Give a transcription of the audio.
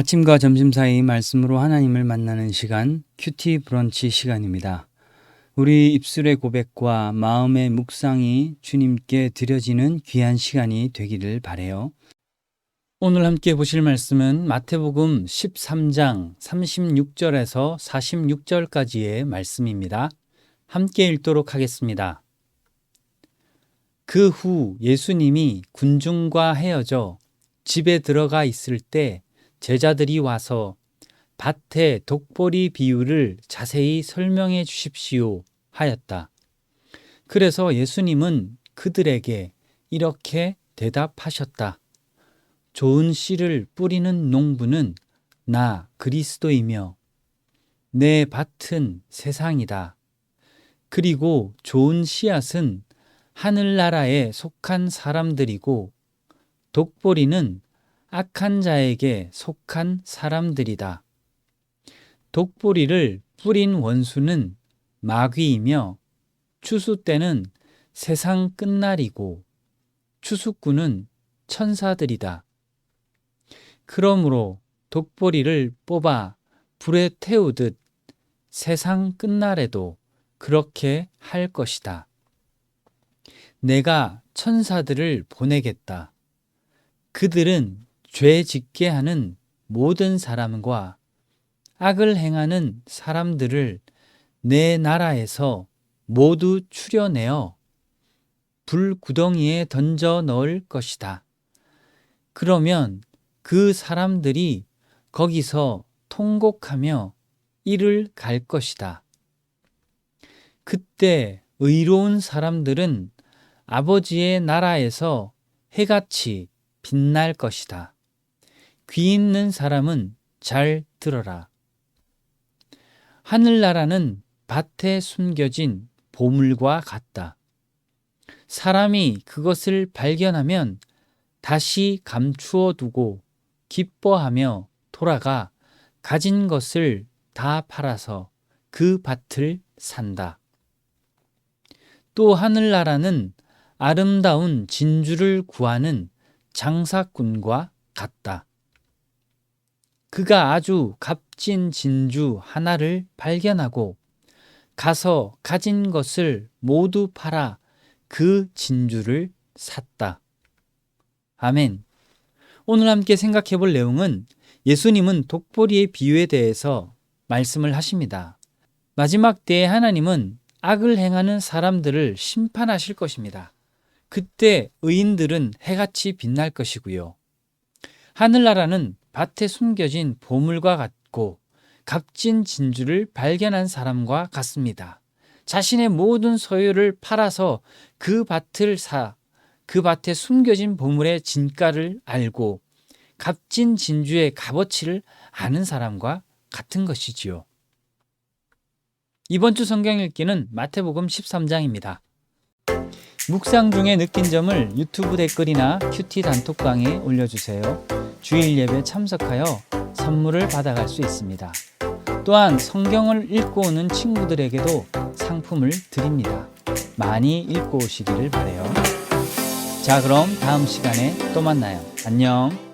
아침과 점심 사이 말씀으로 하나님을 만나는 시간, 큐티 브런치 시간입니다. 우리 입술의 고백과 마음의 묵상이 주님께 드려지는 귀한 시간이 되기를 바래요. 오늘 함께 보실 말씀은 마태복음 13장 36절에서 46절까지의 말씀입니다. 함께 읽도록 하겠습니다. 그 후 예수님이 군중과 헤어져 집에 들어가 있을 때 제자들이 와서 밭의 독보리 비유를 자세히 설명해 주십시오 하였다. 그래서 예수님은 그들에게 이렇게 대답하셨다. 좋은 씨를 뿌리는 농부는 나 그리스도이며 내 밭은 세상이다. 그리고 좋은 씨앗은 하늘나라에 속한 사람들이고 독보리는 악한 자에게 속한 사람들이다. 독보리를 뿌린 원수는 마귀이며 추수 때는 세상 끝날이고 추수꾼은 천사들이다. 그러므로 독보리를 뽑아 불에 태우듯 세상 끝날에도 그렇게 할 것이다. 내가 천사들을 보내겠다. 그들은 죄 짓게 하는 모든 사람과 악을 행하는 사람들을 내 나라에서 모두 추려내어 불구덩이에 던져 넣을 것이다. 그러면 그 사람들이 거기서 통곡하며 이를 갈 것이다. 그때 의로운 사람들은 아버지의 나라에서 해같이 빛날 것이다. 귀 있는 사람은 잘 들어라. 하늘나라는 밭에 숨겨진 보물과 같다. 사람이 그것을 발견하면 다시 감추어 두고 기뻐하며 돌아가 가진 것을 다 팔아서 그 밭을 산다. 또 하늘나라는 아름다운 진주를 구하는 장사꾼과 같다. 그가 아주 값진 진주 하나를 발견하고 가서 가진 것을 모두 팔아 그 진주를 샀다. 아멘. 오늘 함께 생각해 볼 내용은 예수님은 독보리의 비유에 대해서 말씀을 하십니다. 마지막 때에 하나님은 악을 행하는 사람들을 심판하실 것입니다. 그때 의인들은 해같이 빛날 것이고요. 하늘나라는 밭에 숨겨진 보물과 같고 값진 진주를 발견한 사람과 같습니다. 자신의 모든 소유를 팔아서 그 밭을 사, 그 밭에 숨겨진 보물의 진가를 알고 값진 진주의 값어치를 아는 사람과 같은 것이지요. 이번 주 성경 읽기는 마태복음 13장입니다. 묵상 중에 느낀 점을 유튜브 댓글이나 큐티 단톡방에 올려주세요. 주일 예배 참석하여 선물을 받아갈 수 있습니다. 또한 성경을 읽고 오는 친구들에게도 상품을 드립니다. 많이 읽고 오시기를 바래요. 자, 그럼 다음 시간에 또 만나요. 안녕.